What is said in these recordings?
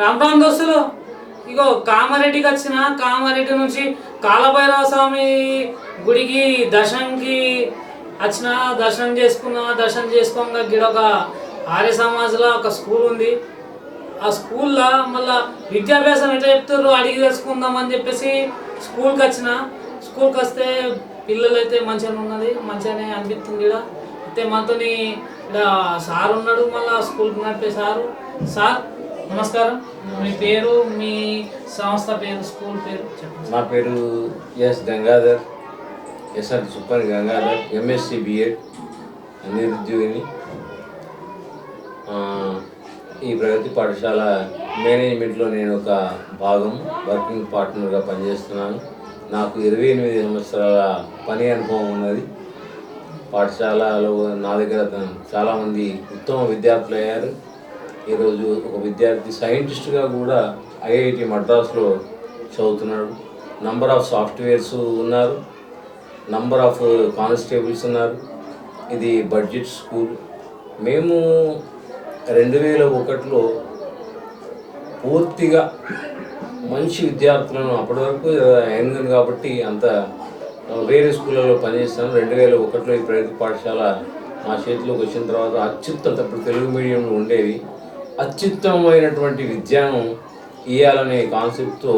రామ్ రామ్ దోస్తులు ఇగో కామారెడ్డికి వచ్చిన కామారెడ్డి నుంచి కాలభైరవ స్వామి గుడికి దర్శనంకి వచ్చిన దర్శనం చేసుకున్నా దర్శనం చేసుకోగా గిడొక ఆర్య సమాజ్లో ఒక స్కూల్ ఉంది. ఆ స్కూల్లో మళ్ళా విద్యాభ్యాసం ఎట్లా చెప్తారు అడిగి తెలుసుకుందాం అని చెప్పేసి స్కూల్కి వచ్చిన. స్కూల్కి వస్తే పిల్లలు అయితే మంచిగానే ఉన్నది మంచిగానే అనిపిస్తుంది ఇక్కడ అయితే మనతోని ఇక్కడ సార్ ఉన్నాడు మళ్ళీ స్కూల్కి నడిపే సారు. సార్ నమస్కారం. మీ పేరు మీ సంస్థ పేరు స్కూల్ పేరు చెప్పండి నా పేరు S Gangadhar SR super Gangadhar MSc BEd నిరుద్యోగిని. ఈ ప్రగతి పాఠశాల మేనేజ్మెంట్లో నేను ఒక భాగం వర్కింగ్ పార్ట్నర్గా పనిచేస్తున్నాను. నాకు ఇరవై ఎనిమిది సంవత్సరాల పని అనుభవం ఉన్నది. పాఠశాలలో నా దగ్గర చాలామంది ఉత్తమ విద్యార్థులు అయ్యారు. ఈరోజు ఒక విద్యార్థి సైంటిస్ట్గా కూడా ఐఐటి మద్రాస్లో చదువుతున్నాడు. నంబర్ ఆఫ్ సాఫ్ట్వేర్స్ ఉన్నారు. నంబర్ ఆఫ్ కానిస్టేబుల్స్ ఉన్నారు. ఇది బడ్జెట్ స్కూల్ మేము రెండు వేల ఒకటిలో పూర్తిగా మంచి విద్యార్థులను అప్పటి వరకు అయింది కాబట్టి అంత వేరే స్కూళ్ళలో పనిచేస్తాను. రెండు వేల ఒకటిలో ఈ ప్రగతి పాఠశాల మా చేతిలోకి వచ్చిన తర్వాత అత్యుత్తమ ఇప్పుడు తెలుగు మీడియంలో ఉండేవి అత్యుత్తమమైనటువంటి విద్యను ఇవ్వాలనే కాన్సెప్ట్తో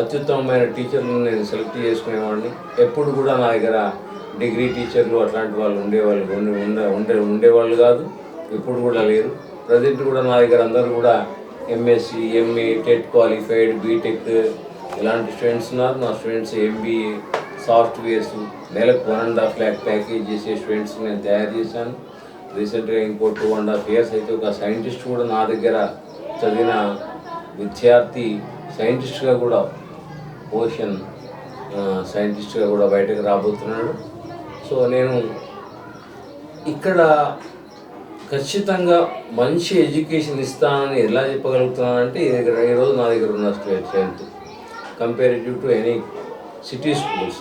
అత్యుత్తమమైన టీచర్లను నేను సెలెక్ట్ చేసుకునేవాడిని. ఎప్పుడు కూడా నా దగ్గర డిగ్రీ టీచర్లు అట్లాంటి వాళ్ళు ఉండేవాళ్ళు ఉండే ఉండే ఉండే ఉండేవాళ్ళు కాదు. ఇప్పుడు కూడా లేరు. ప్రజెంట్ కూడా నా దగ్గర అందరూ కూడా MSc MA TET qualified BTech ఇలాంటి స్టూడెంట్స్ ఉన్నారు. నా స్టూడెంట్స్ ఎంబీఏ సాఫ్ట్వేర్స్ నెలకు one and half lakh package చేసే స్టూడెంట్స్ నేను తయారు చేశాను. రీసెంట్గా ఇంకో టూ అండ్ హాఫ్ ఇయర్స్ అయితే ఒక సైంటిస్ట్ కూడా నా దగ్గర చదివిన విద్యార్థి సైంటిస్ట్గా కూడా ఓషన్ సైంటిస్ట్గా కూడా బయటకు రాబోతున్నాడు. సో నేను ఇక్కడ ఖచ్చితంగా మంచి ఎడ్యుకేషన్ ఇస్తానని ఎలా చెప్పగలుగుతున్నానంటే ఈ దగ్గర ఈరోజు నా దగ్గర ఉన్న strength comparative to any city schools.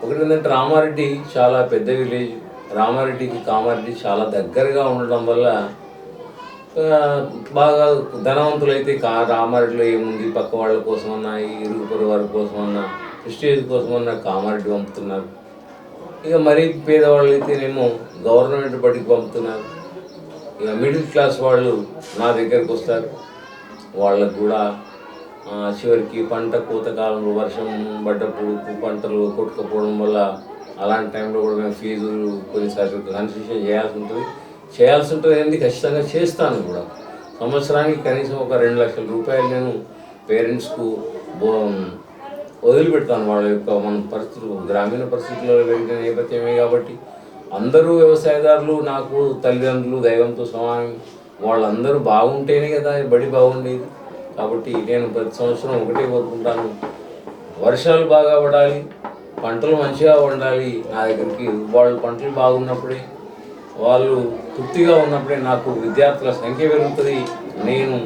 ఒకటి ఏంటంటే రామారెడ్డి చాలా పెద్ద విలేజ్ రామారెడ్డికి కామారెడ్డి చాలా దగ్గరగా ఉండడం వల్ల బాగా ధనవంతులైతే కా రామారెడ్డిలో ఏముంది? పక్క వాళ్ళ కోసమన్నా ఈ ఇరుగు పొరుగు వారి కోసమన్నా క్రిస్టేజ్ కోసమన్నా కామారెడ్డి పంపుతున్నారు. ఇక మరీ పేదవాళ్ళు అయితేనేమో గవర్నమెంట్ బడికి పంపుతున్నారు. ఇక మిడిల్ క్లాస్ వాళ్ళు నా దగ్గరకు వస్తారు. వాళ్ళకు కూడా చివరికి పంట కోత కాలంలో వర్షం పడ్డప్పుడు పంటలు కొట్టుకపోవడం వల్ల అలాంటి టైంలో కూడా మేము ఫీజులు కొన్నిసార్లు కన్సెషన్ చేయాల్సి ఉంటుంది. చేయాల్సి ఉంటుంది అనేది ఖచ్చితంగా చేస్తాను కూడా. సంవత్సరానికి కనీసం ఒక రెండు లక్షల రూపాయలు నేను పేరెంట్స్కు బో వదిలిపెడతాను వాళ్ళ యొక్క మన పరిస్థితులు. గ్రామీణ పరిస్థితుల్లో వెళ్ళిన నేపథ్యమే కాబట్టి అందరూ వ్యవసాయదారులు నాకు తల్లిదండ్రులు దైవంతో సమానం. వాళ్ళందరూ బాగుంటేనే కదా బడి బాగుండేది. కాబట్టి నేను ప్రతి సంవత్సరం ఒకటే కోరుకుంటాను. వర్షాలు బాగా పడాలి పంటలు మంచిగా ఉండాలి నా దగ్గరికి వాళ్ళు పంటలు బాగున్నప్పుడే వాళ్ళు తృప్తిగా ఉన్నప్పుడే నాకు విద్యార్థుల సంఖ్య పెరుగుతుంది. నేను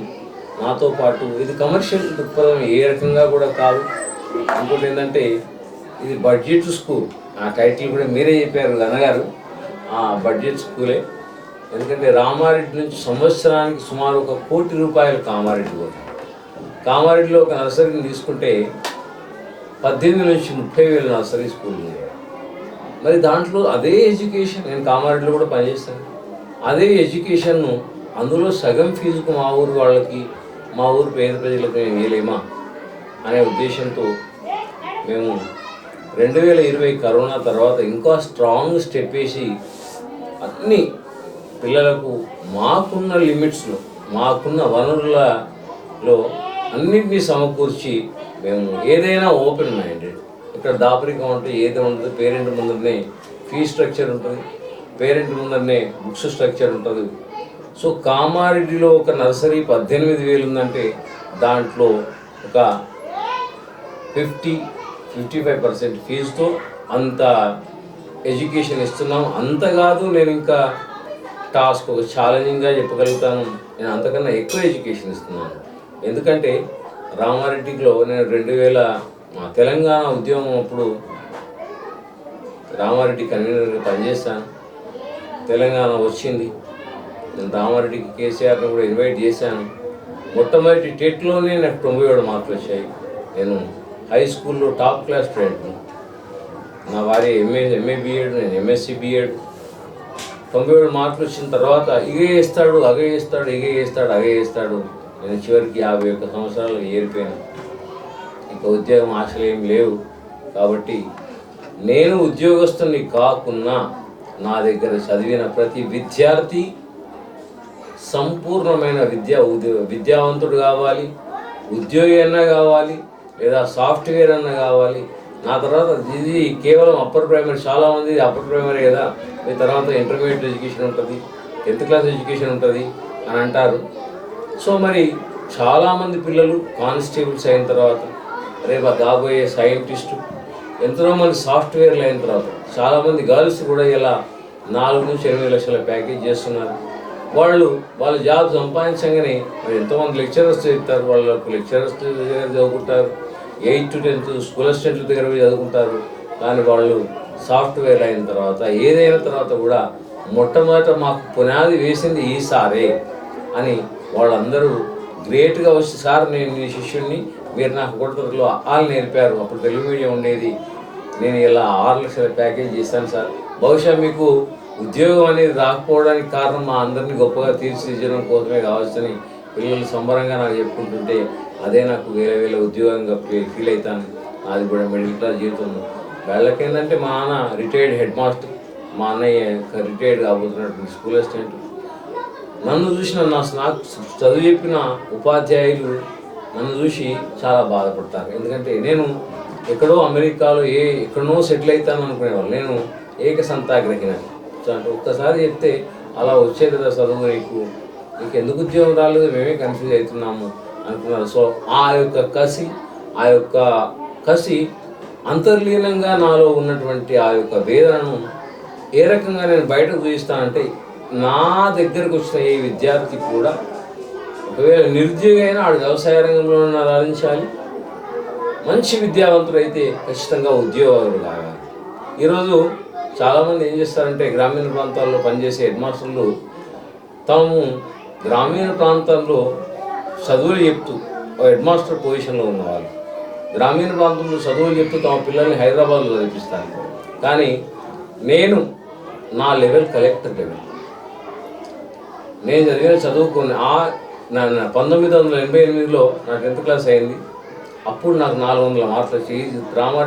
నాతో పాటు ఇది కమర్షియల్ దృక్పథం ఏ రకంగా కూడా కాదు. ఇంకోటి ఏంటంటే ఇది బడ్జెట్ స్కూల్. ఆ టైటిల్ కూడా మీరే చెప్పారు అన్నగారు ఆ బడ్జెట్ స్కూలే. ఎందుకంటే రామారెడ్డి నుంచి సంవత్సరానికి సుమారు ఒక కోటి రూపాయలు కామారెడ్డి పోతుంది కామారెడ్డిలో ఒక నర్సరీని తీసుకుంటే పద్దెనిమిది నుంచి ముప్పై వేల నర్సరీ స్కూల్ ఉంది మరి దాంట్లో అదే ఎడ్యుకేషన్ నేను కామారెడ్డిలో కూడా పనిచేస్తాను. అదే ఎడ్యుకేషన్ను అందులో సగం ఫీజుకు మా ఊరు వాళ్ళకి మా ఊరు పేద ప్రజలకు మేము వేయలేమా అనే ఉద్దేశంతో మేము రెండు వేల ఇరవై కరోనా తర్వాత ఇంకా స్ట్రాంగ్ స్టెప్ వేసి అన్ని పిల్లలకు మాకున్న లిమిట్స్లో మాకున్న వనరులలో అన్నింటినీ సమకూర్చి మేము ఏదైనా ఓపెన్ మైండెడ్ ఇక్కడ దాపరికం అంటే ఏది ఉండదు పేరెంట్ ముందరనే ఫీ స్ట్రక్చర్ ఉంటుంది పేరెంట్ ముందరనే బుక్స్ స్ట్రక్చర్ ఉంటుంది. సో కామారెడ్డిలో ఒక నర్సరీ పద్దెనిమిది వేలు ఉందంటే దాంట్లో ఒక ఫిఫ్టీ ఫిఫ్టీ ఫైవ్ పర్సెంట్ ఫీజుతో అంత ఎడ్యుకేషన్ ఇస్తున్నాం. అంత కాదు నేను ఇంకా టాస్క్ ఒక ఛాలెంజింగ్గా చెప్పగలుగుతాను. నేను అంతకన్నా ఎక్కువ ఎడ్యుకేషన్ ఇస్తున్నాను. ఎందుకంటే రామారెడ్డిలో నేను రెండు వేల తెలంగాణ ఉద్యమం అప్పుడు రామారెడ్డి కన్వీనర్గా పనిచేశాను. తెలంగాణ వచ్చింది. నేను రామారెడ్డికి కేసీఆర్ని కూడా ఇన్వైట్ చేశాను. మొట్టమొదటి టెట్లోనే నాకు తొంభై ఏడు మార్కులు వచ్చాయి. నేను హై స్కూల్లో టాప్ క్లాస్ స్టూడెంట్ని. నా వారి ఎంఏ ఎంఏ బీఎడ్ నేను ఎంఎస్సి బీఎడ్. తొంభై ఏడు మార్కులు వచ్చిన తర్వాత ఇగే వేస్తాడు అగే వేస్తాడు ఇగే వేస్తాడు అగే వేస్తాడు నేను చివరికి యాభై ఒక్క సంవత్సరాలు ఏరిపోయాను. ఇక ఉద్యోగం ఆశలు ఏం లేవు. కాబట్టి నేను ఉద్యోగస్తుని కాకున్నా నా దగ్గర చదివిన ప్రతి విద్యార్థి సంపూర్ణమైన విద్య ఉద్యో- విద్యావంతుడు కావాలి ఉద్యోగి అన్నా కావాలి లేదా సాఫ్ట్వేర్ అన్నా కావాలి. నా తర్వాత ఇది కేవలం అప్పర్ ప్రైమరీ చాలా మంది అప్పర్ ప్రైమరీ కదా. మీ తర్వాత ఇంటర్మీడియట్ ఎడ్యుకేషన్ ఉంటుంది టెన్త్ క్లాస్ ఎడ్యుకేషన్ ఉంటుంది అని అంటారు. సో మరి చాలామంది పిల్లలు కానిస్టేబుల్స్ అయిన తర్వాత రేపు దాబోయే కాబోయే సైంటిస్టు ఎంతో మంది సాఫ్ట్వేర్లు అయిన తర్వాత చాలామంది గర్ల్స్ కూడా ఇలా నాలుగు నుంచి ఎనిమిది లక్షల ప్యాకేజ్ చేస్తున్నారు. వాళ్ళు వాళ్ళ జాబ్ సంపాదించగానే మరి ఎంతోమంది లెక్చరర్స్ చెప్తారు వాళ్ళకు లెక్చరర్స్ దగ్గర చదువుకుంటారు ఎయిత్ టు టెన్త్ స్కూల్ అసిస్టెంట్ల దగ్గర చదువుకుంటారు. కానీ వాళ్ళు సాఫ్ట్వేర్ అయిన తర్వాత ఏదైన తర్వాత కూడా మొట్టమొదట మాకు పునాది వేసింది ఈసారే అని వాళ్ళందరూ గ్రేట్గా వచ్చి సార్ నేను మీ శిష్యుడిని మీరు నాకు కొడుతులో ఆలు నేర్పారు. అప్పుడు తెలుగు మీడియం ఉండేది. నేను ఇలా ఆరు లక్షల ప్యాకేజ్ చేశాను సార్. బహుశా మీకు ఉద్యోగం అనేది రాకపోవడానికి కారణం మా అందరినీ గొప్పగా తీర్చిదిద్దడం కోసమే కావచ్చని పిల్లలు సంబరంగా నాకు చెప్పుకుంటుంటే అదే నాకు వేరే వేరే ఉద్యోగంగా ఫీల్ అవుతాను అది కూడా మిడిల్ క్లాస్ జీవితం. వాళ్ళకేంటంటే మా నాన్న రిటైర్డ్ హెడ్ మాస్టర్. మా అన్నయ్య రిటైర్డ్ కాబోతున్నటువంటి స్కూల్ అసిస్టెంట్. నన్ను చూసిన నా నాకు చదువు చెప్పిన ఉపాధ్యాయులు నన్ను చూసి చాలా బాధపడతారు. ఎందుకంటే నేను ఎక్కడో అమెరికాలో ఏ ఎక్కడనో సెటిల్ అవుతాను అనుకునేవాళ్ళు. నేను ఏక సంతాగ్రహిన ఒక్కసారి చెప్తే అలా వచ్చేది కదా చదువు నీకు నీకు ఎందుకు ఉద్యోగం రాలేదు మేమే కన్ఫ్యూజ్ అవుతున్నాము అనుకున్నారు. సో ఆ యొక్క కసి ఆ యొక్క కసి అంతర్లీనంగా నాలో ఉన్నటువంటి ఆ యొక్క వేదనను ఏ రకంగా నేను బయటకు చూపిస్తానంటే నా దగ్గరకు వచ్చిన ఏ విద్యార్థి కూడా ఒకవేళ నిరుద్యోగి అయినా ఆడు వ్యవసాయ రంగంలో రాణించాలి. మంచి విద్యావంతుడు అయితే ఖచ్చితంగా ఉద్యోగాలు కావాలి ఈరోజు చాలామంది ఏం చేస్తారంటే గ్రామీణ ప్రాంతాల్లో పనిచేసే హెడ్ మాస్టర్లు తాము గ్రామీణ ప్రాంతాల్లో చదువులు చెప్తూ ఒక హెడ్ మాస్టర్ పొజిషన్లో ఉన్నవాళ్ళు. గ్రామీణ ప్రాంతంలో చదువులు చెప్తూ తమ పిల్లల్ని హైదరాబాద్లో చదివిస్తారు కానీ నేను నా లెవెల్ కలెక్టర్ లెవెల్. నేను చదివిన చదువుకొని ఆ నా పంతొమ్మిది వందల ఎనభై ఎనిమిదిలో నా టెన్త్ క్లాస్ అయింది. అప్పుడు నాకు నాలుగు వందల మార్కులు వచ్చి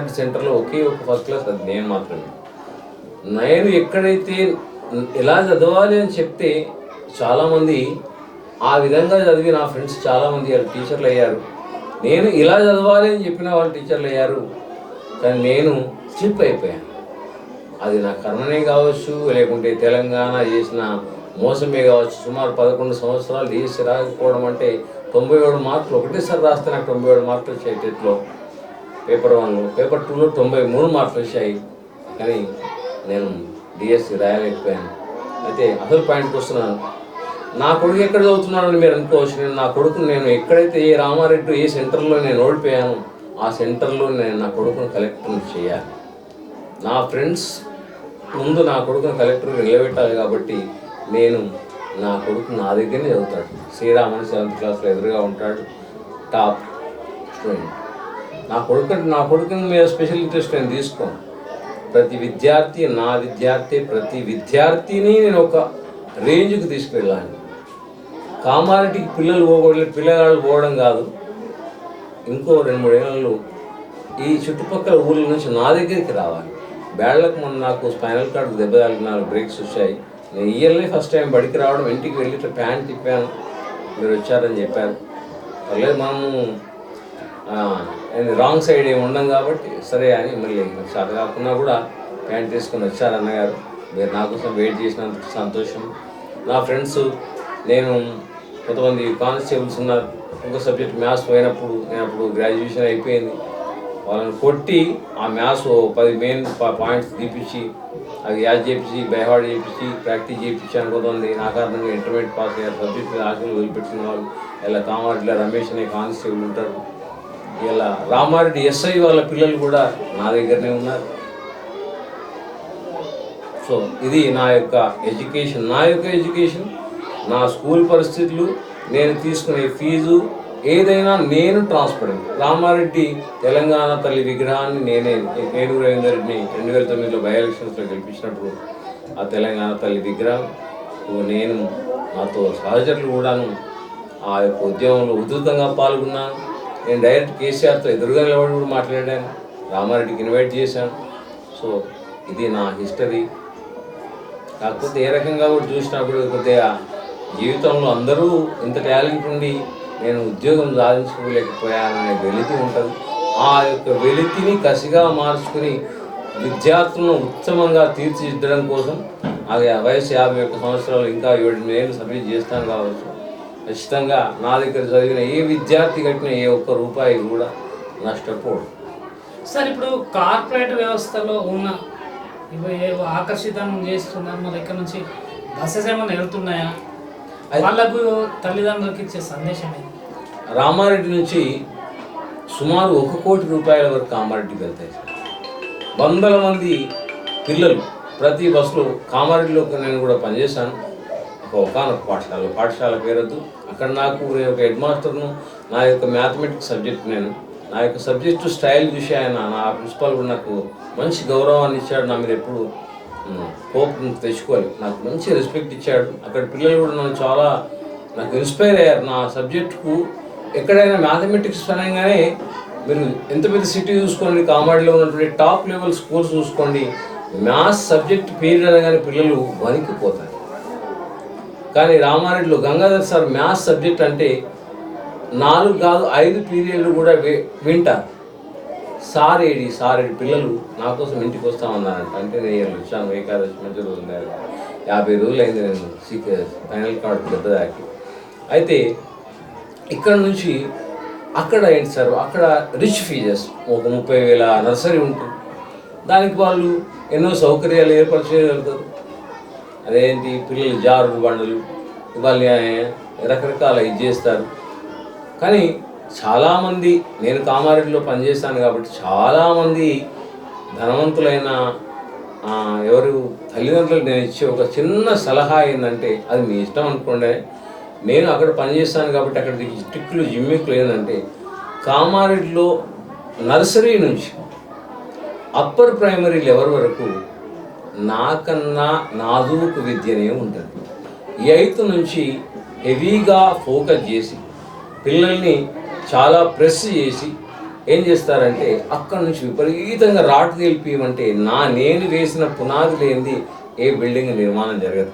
ఈ సెంటర్లో ఒకే ఒక ఫస్ట్ క్లాస్ అది నేను మాత్రమే. నేను ఎక్కడైతే ఎలా చదవాలి అని చెప్తే చాలామంది ఆ విధంగా చదివి నా ఫ్రెండ్స్ చాలామంది వాళ్ళు టీచర్లు అయ్యారు. నేను ఇలా చదవాలి అని చెప్పిన వాళ్ళు టీచర్లు అయ్యారు. కానీ నేను స్లిప్ అయిపోయాను. అది నా కర్మనే కావచ్చు లేకుంటే తెలంగాణ చేసిన మోసమే కావచ్చు సుమారు పదకొండు సంవత్సరాలు డిఎస్సి రాకపోవడం అంటే తొంభై ఏడు మార్కులు ఒకటేసారి రాస్తే నాకు తొంభై ఏడు మార్కులు వచ్చాయి టెట్లో. పేపర్ వన్లో పేపర్ టూలో తొంభై మూడు మార్కులు వచ్చాయి. కానీ నేను డిఎస్సి రాయలేకపోయాను. అయితే అసలు పాయింట్కి వస్తున్నాను. నా కొడుకు ఎక్కడ చదువుతున్నాడని మీరు అనుకోవచ్చు. నేను నా కొడుకు నేను ఎక్కడైతే ఏ రామారెడ్డి ఏ సెంటర్లో నేను ఓడిపోయాను ఆ సెంటర్లో నేను నా కొడుకును కలెక్టర్ని చేయాలి. నా ఫ్రెండ్స్ ముందు నా కొడుకును కలెక్టర్ నిలబెట్టాలి కాబట్టి నేను నా కొడుకు నా దగ్గరనే చదువుతాడు. శ్రీరామని సెవెంత్ క్లాస్లో ఎదురుగా ఉంటాడు. Top student. నా కొడుకు నా కొడుకుని మీద స్పెషల్ ఇంట్రెస్ట్ నేను తీసుకోను. ప్రతి విద్యార్థి నా విద్యార్థి ప్రతి విద్యార్థిని నేను ఒక రేంజ్కి తీసుకెళ్ళాలి. కామారెడ్డికి పిల్లలు పోకూడదు పిల్లగాళ్ళు పోవడం కాదు. ఇంకో రెండు మూడు ఏళ్ళు ఈ చుట్టుపక్కల ఊళ్ళ నుంచి నా దగ్గరికి రావాలి. బ్యాళ్ళకు మొన్న నాకు స్పైనల్ కార్డ్ దెబ్బ తగిలిన బ్రేక్స్ వచ్చాయి. నేను ఇయర్లీ ఫస్ట్ టైం బడికి రావడం ఇంటికి వెళ్ళి ఇట్లా ప్యాంట్ తిప్పాను. మీరు వచ్చారని చెప్పారు. పర్లేదు మనము రాంగ్ సైడ్ ఏమి ఉండం కాబట్టి సరే అని మళ్ళీ నాకు చేత కాకుండా కూడా ప్యాంట్ తీసుకొని వచ్చారు అన్నగారు. మీరు నా కోసం వెయిట్ చేసినందుకు సంతోషం. నా ఫ్రెండ్స్ నేను కొంతమంది కానిస్టేబుల్స్ ఉన్నారు. ఇంకో సబ్జెక్ట్ మ్యాథ్స్ పోయినప్పుడు నేను అప్పుడు గ్రాడ్యుయేషన్ అయిపోయింది. వాళ్ళని కొట్టి ఆ మ్యాథ్స్ పది మెయిన్ పాయింట్స్ తీపించి అవి యాజ్ చేపించి బైహాడ్ చేపించి ప్రాక్టీస్ చేయించాను కొంతమంది నా కారణంగా ఇంటర్మీడియట్ పాస్ అయ్యారు సబ్జెక్ట్ మీద ఆశలు వదిలిపెట్టిన వాళ్ళు. ఇలా కామారెడ్డిలో రమేష్ అనే కానిస్టేబుల్ ఉంటారు. ఇలా రామారెడ్డి ఎస్ఐ వాళ్ళ పిల్లలు కూడా నా దగ్గరనే ఉన్నారు. సో ఇది నా యొక్క ఎడ్యుకేషన్. నా యొక్క ఎడ్యుకేషన్ నా స్కూల్ పరిస్థితులు నేను తీసుకునే ఫీజు ఏదైనా నేను ట్రాన్స్పరెంట్. రామారెడ్డి తెలంగాణ తల్లి విగ్రహాన్ని నేనే ఏనుగు రవీందర్ రెడ్డిని రెండు వేల తొమ్మిదిలో బై ఎలక్షన్స్లో గెలిపించినప్పుడు ఆ తెలంగాణ తల్లి విగ్రహం నేను నాతో సహచరులు కూడాను ఆ యొక్క ఉద్యమంలో ఉధృతంగా పాల్గొన్నాను. నేను డైరెక్ట్ కేసీఆర్తో ఎదురుగా నిలబడి కూడా మాట్లాడాను. రామారెడ్డికి ఇన్వైట్ చేశాను. సో ఇది నా హిస్టరీ. కాకపోతే ఏ రకంగా కూడా చూసినప్పుడు కొద్దిగా జీవితంలో అందరూ ఇంత టాలెంట్ ఉండి నేను ఉద్యోగం సాధించుకోలేకపోయాననే వెలితి ఉంటుంది. ఆ యొక్క వెలితిని కసిగా మార్చుకుని విద్యార్థులను ఉత్తమంగా తీర్చిదిద్దడం కోసం అది ఆ వయసు యాభై ఒక్క సంవత్సరాలు ఇంకా ఏడు నేను సర్వీస్ చేస్తాను కావచ్చు. ఖచ్చితంగా నా దగ్గర చదివిన ఏ విద్యార్థి కట్టిన ఏ ఒక్క రూపాయి కూడా నష్టపోడు. సార్ ఇప్పుడు కార్పొరేట్ వ్యవస్థలో ఉన్న ఆకర్షితం చేస్తున్నారు. మన దగ్గర నుంచి బస్సెస్ ఏమైనా వెళ్తున్నాయా? వాళ్ళకు తల్లిదండ్రులకి ఇచ్చే సందేశం రామారెడ్డి నుంచి సుమారు ఒక కోటి రూపాయల వరకు కామారెడ్డికి వెళ్తాయి వందల మంది పిల్లలు ప్రతి బస్సులో కామారెడ్డిలో నేను కూడా పనిచేశాను. ఒక ఒకనొక పాఠశాల పాఠశాల పేరొద్దు. అక్కడ నాకు నేను ఒక హెడ్ మాస్టర్ను నా యొక్క మ్యాథమెటిక్స్ సబ్జెక్ట్ నేను. నా యొక్క సబ్జెక్టు స్టైల్ చూసి ఆయన నా ప్రిన్సిపాల్ కూడా నాకు మంచి గౌరవాన్ని ఇచ్చాడు. నా మీద ఎప్పుడు హోప్ తెచ్చుకొని నాకు మంచి రెస్పెక్ట్ ఇచ్చాడు. అక్కడ పిల్లలు కూడా నన్ను చాలా నాకు ఇన్స్పైర్ అయ్యారు. నా సబ్జెక్టుకు ఎక్కడైనా మ్యాథమెటిక్స్ అనగానే మీరు ఎంత పెద్ద సిటీ చూసుకోండి కామాడిలో ఉన్నటువంటి టాప్ లెవెల్ స్కూల్స్ చూసుకోండి. మ్యాథ్స్ సబ్జెక్ట్ పీరియడ్ అనగానే పిల్లలు వణికిపోతారు. కానీ రామారెడ్డిలో గంగాధర్ సార్ మ్యాథ్స్ సబ్జెక్ట్ అంటే నాలుగు కాదు ఐదు పీరియడ్లు కూడా వి- వింటారు. సార్ ఏడి సార్ పిల్లలు నా కోసం ఇంటికి వస్తామన్నారంట అంటే నేను వచ్చాను ఏకాదశి మంచి రోజు యాభై రోజులు అయింది నేను సీక్ ఫైనల్ కార్డ్ పెద్దదాకి అయితే ఇక్కడ నుంచి అక్కడ ఏంటి సార్? అక్కడ రిచ్ ఫీజెస్ ఒక ముప్పై వేల నర్సరీ ఉంటుంది. దానికి వాళ్ళు ఎన్నో సౌకర్యాలు ఏర్పాటు చేయగలుగుతారు. అదేంటి? పిల్లలు జారుడు బండలు ఇవాళ రకరకాల ఇది చేస్తారు. కానీ చాలామంది నేను కామారెడ్డిలో పనిచేశాను కాబట్టి చాలామంది ధనవంతులైన ఎవరు తల్లిదండ్రులు నేను ఇచ్చే ఒక చిన్న సలహా ఏంటంటే అది మీ ఇష్టం అనుకోండి. నేను అక్కడ పనిచేస్తాను కాబట్టి అక్కడ టిక్కులు జిమ్మిక్కులు ఏంటంటే కామారెడ్డిలో నర్సరీ నుంచి అప్పర్ ప్రైమరీ లెవెల్ వరకు నాకన్నా నాజూకు విద్యనే ఉంటుంది. ఎయిత్ నుంచి హెవీగా ఫోకస్ చేసి పిల్లల్ని చాలా ప్రెస్ చేసి ఏం చేస్తారంటే అక్కడి నుంచి విపరీతంగా రాటు తెలిపియమంటే నా నేను వేసిన పునాది లేనిది ఏ బిల్డింగ్ నిర్మాణం జరగదు.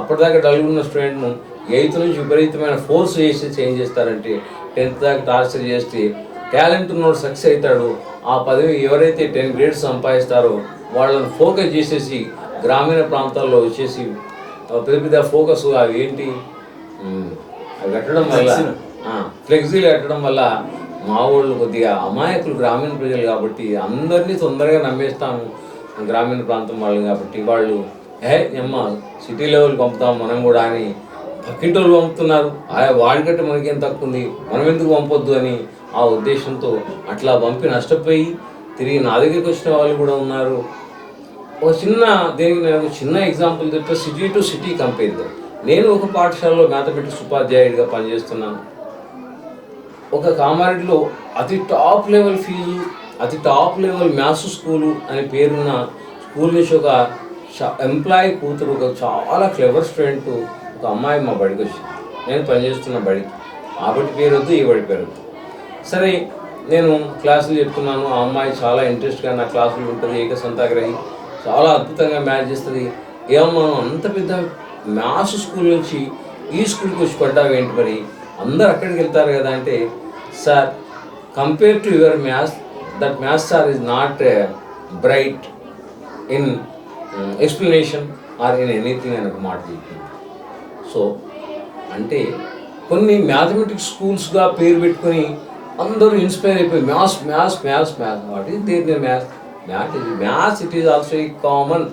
అప్పటిదాకా డల్ ఉన్న స్టూడెంట్ను ఎయిత్ నుంచి విపరీతమైన ఫోర్స్ చేసి చేంజ్ చేస్తారంటే టెన్త్ దాకా టార్చర్ చేస్తే టాలెంట్ ఉన్నోడు సక్సెస్ అవుతాడు. ఆ పదవి ఎవరైతే టెన్ గ్రేడ్స్ సంపాదిస్తారో వాళ్ళని ఫోకస్ చేసేసి గ్రామీణ ప్రాంతాల్లో వచ్చేసి పెద్ద పెద్ద ఫోకస్ అవి ఏంటి? అవి కట్టడం వల్ల ఫ్లెక్సీలు పెట్టడం వల్ల మా వాళ్ళు కొద్దిగా అమాయకులు గ్రామీణ ప్రజలు కాబట్టి అందరినీ తొందరగా నమ్మేస్తాము గ్రామీణ ప్రాంతం వాళ్ళు కాబట్టి వాళ్ళు హే అమ్మ సిటీ లెవెల్ పంపుతాం మనం కూడా అని పక్కింటోళ్ళు పంపుతున్నారు. వాళ్ళకంటే వాడికంటే మనకేం తక్కువ ఉంది? మనం ఎందుకు పంపొద్దు అని ఆ ఉద్దేశంతో అట్లా పంపి నష్టపోయి తిరిగి నా దగ్గరికి వచ్చిన వాళ్ళు కూడా ఉన్నారు. ఒక చిన్న దేనికి నేను చిన్న ఎగ్జాంపుల్ చెప్తే సిటీ టు సిటీ కంపేర్ నేను ఒక పాఠశాలలో మ్యాథమెటిక్స్ ఉపాధ్యాయుడిగా పనిచేస్తున్నాను. ఒక కామారెడ్డిలో అతి టాప్ లెవెల్ ఫీజు అతి టాప్ లెవెల్ మ్యాథ్స్ స్కూలు అనే పేరున్న స్కూల్ నుంచి ఒక ఎంప్లాయీ కూతురు ఒక చాలా క్లెవర్ స్టూడెంట్ ఒక అమ్మాయి మా బడికి వచ్చింది. నేను పనిచేస్తున్న బడికి. ఆ బడి పేరు వద్దు ఈ బడి పేరు వద్దు సరే నేను క్లాసులు చెప్తున్నాను. ఆ అమ్మాయి చాలా ఇంట్రెస్ట్గా నా క్లాసులు ఉంటుంది ఏక సంతాగ్రహి చాలా అద్భుతంగా మ్యాచ్ చేస్తుంది. ఏమో మనం అంత పెద్ద మ్యాథ్స్ స్కూల్ నుంచి ఈ స్కూల్కి వచ్చి పడ్డావు ఏంటి మరి? అందరు అక్కడికి వెళ్తారు కదా అంటే sir compare to your maths that maths sir is not bright in explanation or in anything అని ఒక మాట చెప్పింది. సో అంటే కొన్ని మ్యాథమెటిక్స్ స్కూల్స్గా పేరు పెట్టుకొని అందరూ ఇన్స్పైర్ అయిపోయి maths maths maths maths what is there maths math maths it is also ఈ కామన్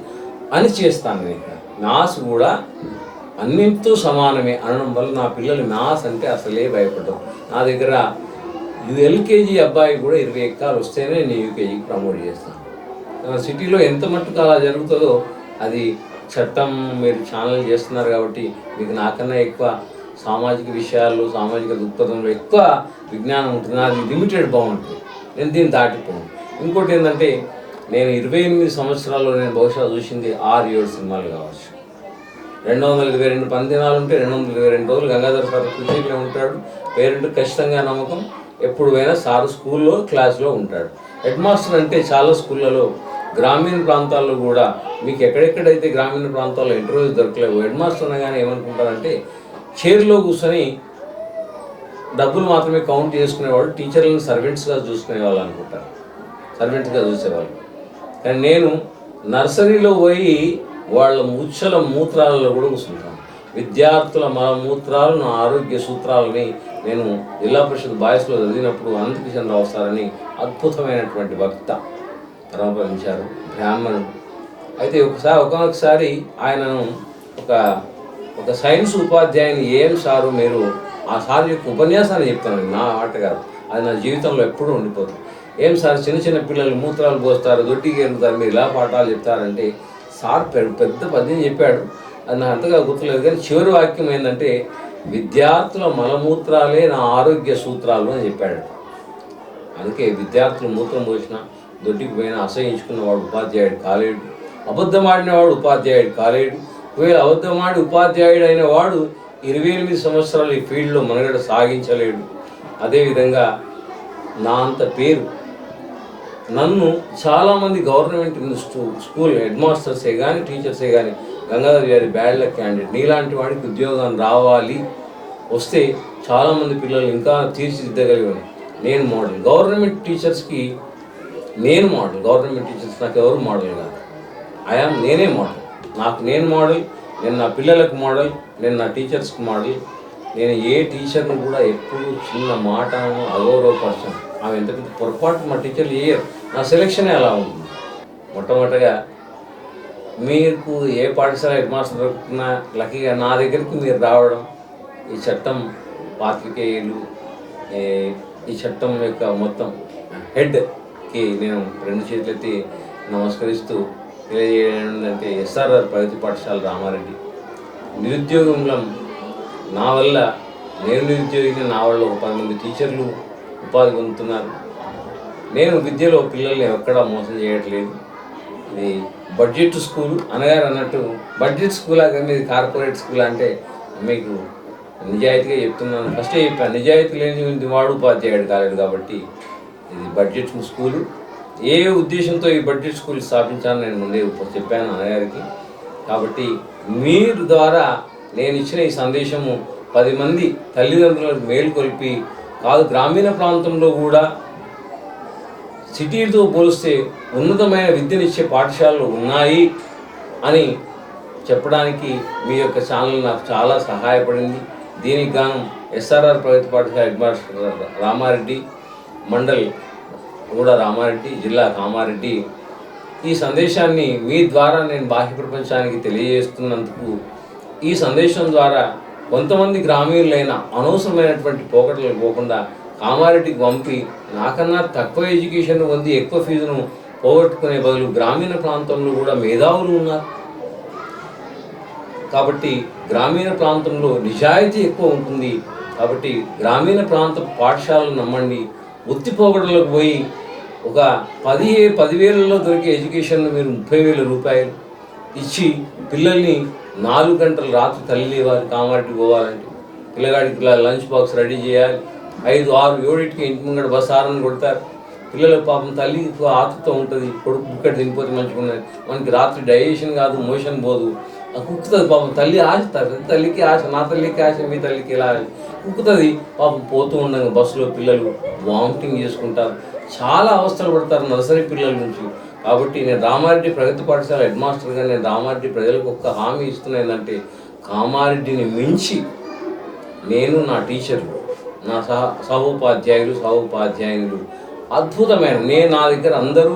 అని చేస్తాను నేను. మ్యాథ్స్ కూడా అన్నింటితో సమానమే. అనడం వల్ల నా పిల్లలు మ్యాథ్స్ అంటే అసలే భయపడరు. నా దగ్గర ఎల్కేజీ అబ్బాయి కూడా ఇరవై ఎక్కాలు వస్తేనే నేను యూకేజీకి ప్రమోట్ చేస్తాను. సిటీలో ఎంత మట్టుకు అలా జరుగుతుందో అది చట్టం మీరు ఛానల్ చేస్తున్నారు కాబట్టి మీకు నాకన్నా ఎక్కువ సామాజిక విషయాలు సామాజిక దృక్పథంలో ఎక్కువ విజ్ఞానం ఉంటుంది. అది లిమిటెడ్ బాగుంటుంది నేను దీన్ని దాటిపోను. ఇంకోటి ఏంటంటే నేను ఇరవై ఎనిమిది సంవత్సరాల్లో నేను బహుశా చూసింది ఆరు ఏడు సినిమాలు కావచ్చు. రెండు వందల ఇరవై రెండు పందినాలు ఉంటే రెండు వందల ఇరవై రెండు రోజులు గంగాధర సార్ ఫిజిక్లో ఉంటాడు. పేరెంట్ ఖచ్చితంగా నమ్మకం. ఎప్పుడు పోయినా సార్ స్కూల్లో క్లాస్లో ఉంటాడు. హెడ్ మాస్టర్ అంటే చాలా స్కూళ్ళలో గ్రామీణ ప్రాంతాల్లో కూడా మీకు ఎక్కడెక్కడైతే గ్రామీణ ప్రాంతాల్లో ఇంటర్వ్యూస్ దొరకలేవు హెడ్ మాస్టర్ అనగానే ఏమనుకుంటారంటే చైర్లో కూర్చొని డబ్బులు మాత్రమే కౌంట్ చేసుకునేవాళ్ళు టీచర్లను సర్వెంట్స్గా చూసుకునేవాళ్ళు అనుకుంటారు. సర్వెంట్గా చూసేవాళ్ళు. కానీ నేను నర్సరీలో పోయి వాళ్ళ ముచ్చల మూత్రాలలో కూడా కూర్చుంటాను విద్యార్థుల మలమూత్రాలను ఆరోగ్య సూత్రాలని నేను జిల్లా పరిషత్ బాయస్లో చదివినప్పుడు అనంతకిషన్ రావు సారని అద్భుతమైనటువంటి వక్త ప్రారంభించారు బ్రాహ్మణుడు. అయితే ఒకసారి ఒకసారి ఆయనను ఒక ఒక సైన్స్ ఉపాధ్యాయుని ఏం సారు మీరు ఆ సార్ యొక్క ఉపన్యాసాన్ని చెప్తాను నా ఆట కాదు. అది నా జీవితంలో ఎప్పుడూ ఉండిపోతుంది. ఏం సార్ చిన్న చిన్న పిల్లలు మూత్రాలు పోస్తారు దొడ్డికి ఎరుగుతారు మీరు ఇలా పాఠాలు చెప్తారంటే సార్ పె- పెద్ద పద్యం చెప్పాడు. అది నాకు అంతగా గుర్తులేదు కానీ చివరి వాక్యం ఏంటంటే విద్యార్థుల మలమూత్రాలే నా ఆరోగ్య సూత్రాలు అని చెప్పాడు. అందుకే విద్యార్థులు మూత్రం పోసిన దొడ్డికి పోయిన అసహించుకున్నవాడు ఉపాధ్యాయుడు కాలేడు. అబద్ధమాడినవాడు ఉపాధ్యాయుడు కాలేడు. ఒకవేళ అబద్ధమాడి ఉపాధ్యాయుడు అయిన వాడు ఇరవై ఎనిమిది సంవత్సరాలు ఈ ఫీల్డ్లో మనగడ సాగించలేడు. అదేవిధంగా నా అంత పేరు నన్ను చాలామంది గవర్నమెంట్ స్కూ- స్కూల్ హెడ్ మాస్టర్సే కానీ టీచర్సే కానీ గంగాధర్ గారి బ్యాడ్ లక్ క్యాండిడేట్ నీలాంటి వాడికి ఉద్యోగం రావాలి. వస్తే చాలామంది పిల్లలు ఇంకా తీర్చిదిద్దగలిగాను నేను మోడల్. గవర్నమెంట్ టీచర్స్కి నేను మోడల్. గవర్నమెంట్ టీచర్స్ నాకు ఎవరు మోడల్ కాదు. ఐఆమ్ నేనే మోడల్. నాకు నేను మోడల్ నేను నా పిల్లలకు మోడల్ నేను నా టీచర్స్కి మోడల్. నేను ఏ టీచర్ను కూడా ఎప్పుడు చిన్న మాటను అగౌరవపరచను. ఆమె ఎంత పొరపాటు మా టీచర్లు చేయరు. నా సెలెక్షనే అలా ఉంది. మొట్టమొదటిగా మీకు ఏ పాఠశాల హెడ్ మాస్టర్ దొరుకుతున్నా లక్కీగా నా దగ్గరికి మీరు రావడం ఈ చట్టం పాత్రికేయులు ఈ చట్టం యొక్క మొత్తం హెడ్కి నేను రెండు చేతులెత్తి నమస్కరిస్తూ తెలియజేయడం ఎస్ఆర్ఆర్ ప్రగతి పాఠశాల రామారెడ్డి. నిరుద్యోగంలో నా వల్ల నేను నిరుద్యోగిని నా వల్ల ఒక పది మంది టీచర్లు ఉపాధి పొందుతున్నారు. నేను విద్యలో పిల్లల్ని ఎక్కడా మోసం చేయట్లేదు. ఇది బడ్జెట్ స్కూల్ అనగారు అన్నట్టు బడ్జెట్ స్కూల్ కానీ ఇది కార్పొరేట్ స్కూల్ అంటే మీకు నిజాయితీగా చెప్తున్నాను. ఫస్టే చెప్పాను నిజాయితీ లేని వాడు ఉపాధ్యాయుడు కాలేడు కాబట్టి ఇది బడ్జెట్ స్కూలు. ఏ ఉద్దేశంతో ఈ బడ్జెట్ స్కూల్ స్థాపించాలని నేను ముందే చెప్పాను అన్నగారికి కాబట్టి మీరు ద్వారా నేను ఇచ్చిన ఈ సందేశము పది మంది తల్లిదండ్రులకు మేలుకొల్పి కాదు గ్రామీణ ప్రాంతంలో కూడా సిటీతో పోలిస్తే ఉన్నతమైన విద్యనిచ్చే పాఠశాలలు ఉన్నాయి అని చెప్పడానికి మీ యొక్క ఛానల్ నాకు చాలా సహాయపడింది. దీనికి గాను ఎస్ఆర్ఆర్ ప్రగతి పాఠశాల హెడ్ మాస్టర్ రామారెడ్డి మండల్ కూడా రామారెడ్డి జిల్లా కామారెడ్డి ఈ సందేశాన్ని మీ ద్వారా నేను బాహ్య ప్రపంచానికి తెలియజేస్తున్నందుకు ఈ సందేశం ద్వారా కొంతమంది గ్రామీణులైన అనవసరమైనటువంటి పోకటలకు పోకుండా కామారెడ్డికి పంపి నాకన్నా తక్కువ ఎడ్యుకేషన్ పొంది ఎక్కువ ఫీజును పోగొట్టుకునే బదులు గ్రామీణ ప్రాంతంలో కూడా మేధావులు ఉన్నారు. కాబట్టి గ్రామీణ ప్రాంతంలో నిజాయితీ ఎక్కువ ఉంటుంది. కాబట్టి గ్రామీణ ప్రాంత పాఠశాలను నమ్మండి. ఉత్తి పోగడలకు పోయి ఒక పది పదివేలలో దొరికే ఎడ్యుకేషన్ మీరు ముప్పై వేల రూపాయలు ఇచ్చి పిల్లల్ని నాలుగు గంటలు రాత్రి తల్లి వారి కామారెడ్డి పోవాలంటే పిల్లగాడికి ఇలా లంచ్ బాక్స్ రెడీ చేయాలి. ఐదు ఆరు ఏడింటికి ఇంటి ముంగడ బస్ ఆరని కొడతారు. పిల్లల పాపం తల్లి ఆతృత ఉంటుంది. కొడుకు బుక్కటి తినిపోతే మంచిగా ఉన్నది మనకి రాత్రి డైజెషన్ కాదు మోషన్ పోదు. ఆ కుక్కుతుంది పాపం తల్లి ఆశ తల్లికి ఆశ నా తల్లికి ఆశ మీ తల్లికి ఇలా కుక్కుతుంది. పాపం పోతూ ఉండగా బస్సులో పిల్లలు వామిటింగ్ చేసుకుంటారు. చాలా అవస్థలు పడతారు నర్సరీ పిల్లల నుంచి. కాబట్టి నేను రామారెడ్డి ప్రగతి పాఠశాల హెడ్ మాస్టర్గా నేను రామారెడ్డి ప్రజలకు ఒక్క హామీ ఇస్తున్నా ఏంటంటే కామారెడ్డిని మించి నేను నా టీచర్లు నా సహ సహోపాధ్యాయులు సహోపాధ్యాయులు అద్భుతమైన నేను నా దగ్గర అందరూ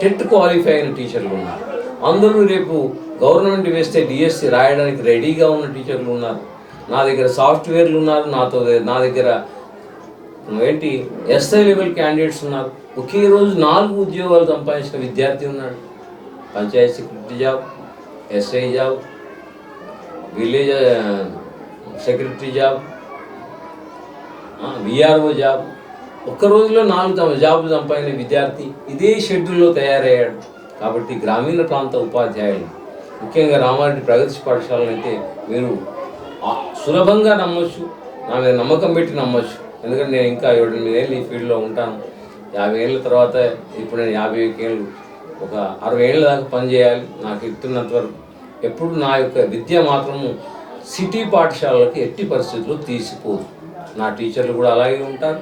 టెట్ క్వాలిఫై అయిన టీచర్లు ఉన్నారు. అందరూ రేపు గవర్నమెంట్ వేస్తే డిఎస్సి రాయడానికి రెడీగా ఉన్న టీచర్లు ఉన్నారు. నా దగ్గర సాఫ్ట్వేర్లు ఉన్నారు. నాతో నా దగ్గర ఏంటి ఎస్ఐ లెవెల్ క్యాండిడేట్స్ ఉన్నారు. ఒకే రోజు నాలుగు ఉద్యోగాలు సంపాదించిన విద్యార్థి ఉన్నాడు. Panchayat secretary job SI job village secretary job VRO job. ఒక్క రోజులో నాలుగు తమ జాబులు సంపాదించిన విద్యార్థి ఇదే షెడ్యూల్లో తయారయ్యాడు. కాబట్టి గ్రామీణ ప్రాంత ఉపాధ్యాయులు ముఖ్యంగా రామారెడ్డి ప్రగతి పాఠశాలను అయితే మీరు సులభంగా నమ్మొచ్చు నా మీద నమ్మకం పెట్టి నమ్మొచ్చు. ఎందుకంటే నేను ఇంకా ఏడెనిమిది ఏళ్ళు ఈ ఫీల్డ్లో ఉంటాను. యాభై ఏళ్ళ తర్వాత ఇప్పుడు నేను యాభై ఏళ్ళు ఒక అరవై ఏళ్ళ దాకా పనిచేయాలి నాకు ఇస్తున్నంత వరకు. ఎప్పుడు నా యొక్క విద్య మాత్రము సిటీ పాఠశాలలకు ఎట్టి పరిస్థితుల్లో తీసిపోదు. నా టీచర్లు కూడా అలాగే ఉంటారు.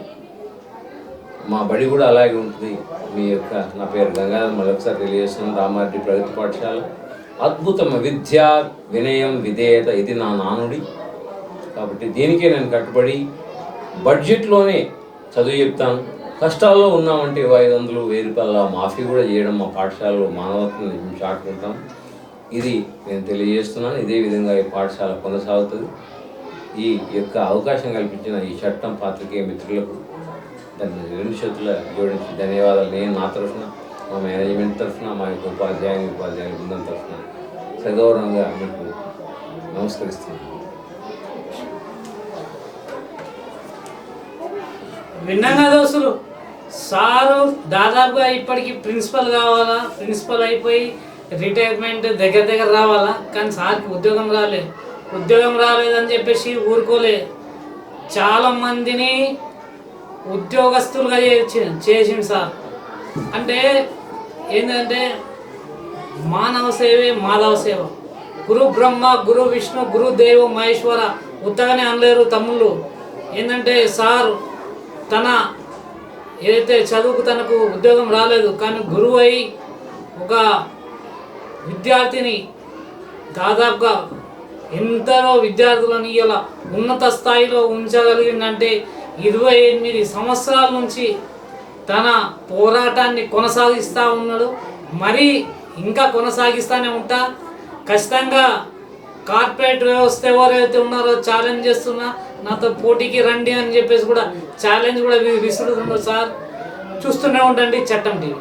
మా బడి కూడా అలాగే ఉంటుంది. మీ యొక్క నా పేరు గంగాధర్ మరొకసారి తెలియజేస్తున్నాను రామారెడ్డి ప్రగతి పాఠశాల. అద్భుతమ విద్య వినయం విధేయత ఇది నా నానుడి. కాబట్టి దీనికే నేను కట్టుబడి బడ్జెట్లోనే చదువు చెప్తాను. కష్టాల్లో ఉన్నామంటే ఐదు వందలు వెయ్యి రూపాయల మాఫీ కూడా చేయడం మా పాఠశాలలో మానవత్వం చాటుకుంటాం ఇది నేను తెలియజేస్తున్నాను. ఇదే విధంగా ఈ పాఠశాల కొనసాగుతుంది. ఈ యొక్క అవకాశం కల్పించిన ఈ చట్టం పాత్రికేయ మిత్రులకు దాన్ని రెండు చేతుల జోడించి ధన్యవాదాలు. నేను నా తరఫున మా మేనేజ్మెంట్ తరఫున మా యొక్క ఉపాధ్యాయుని ఉపాధ్యాయుల బృందం తరఫున సగౌరవంగా మీకు నమస్కరిస్తున్నాను. విన్నాం కదా దోస్తులు సారు దాదాపుగా ఇప్పటికి ప్రిన్సిపల్ కావాలా ప్రిన్సిపల్ అయిపోయి రిటైర్మెంట్ దగ్గర దగ్గర రావాలా? కానీ సార్కి ఉద్యోగం రాలే. ఉద్యోగం రాలేదని చెప్పేసి ఊరుకోలే. చాలా మందిని ఉద్యోగస్తులుగా చేసి చేసింది సార్. అంటే ఏంటంటే మానవ సేవే మాధవ సేవ. గురు బ్రహ్మ గురు విష్ణు గురు దేవు మహేశ్వర ఉత్తగానే అనలేరు తమ్ముళ్ళు. ఏంటంటే సార్ తన ఏదైతే చదువుకు తనకు ఉద్యోగం రాలేదు కానీ గురువు అయి ఒక విద్యార్థిని దాదాపుగా ఎందరో విద్యార్థులను ఇలా ఉన్నత స్థాయిలో ఉంచగలిగిందంటే ఇరవై ఎనిమిది సంవత్సరాల నుంచి తన పోరాటాన్ని కొనసాగిస్తూ ఉన్నాడు. మరీ ఇంకా కొనసాగిస్తూనే ఉంటా. ఖచ్చితంగా కార్పొరేట్ వ్యవస్థ ఎవరైతే ఉన్నారో ఛాలెంజ్ చేస్తున్నా నాతో పోటీకి రండి అని చెప్పేసి కూడా ఛాలెంజ్ కూడా విసురుతున్నారు సార్. చూస్తూనే ఉండండి చట్టం టీవీ.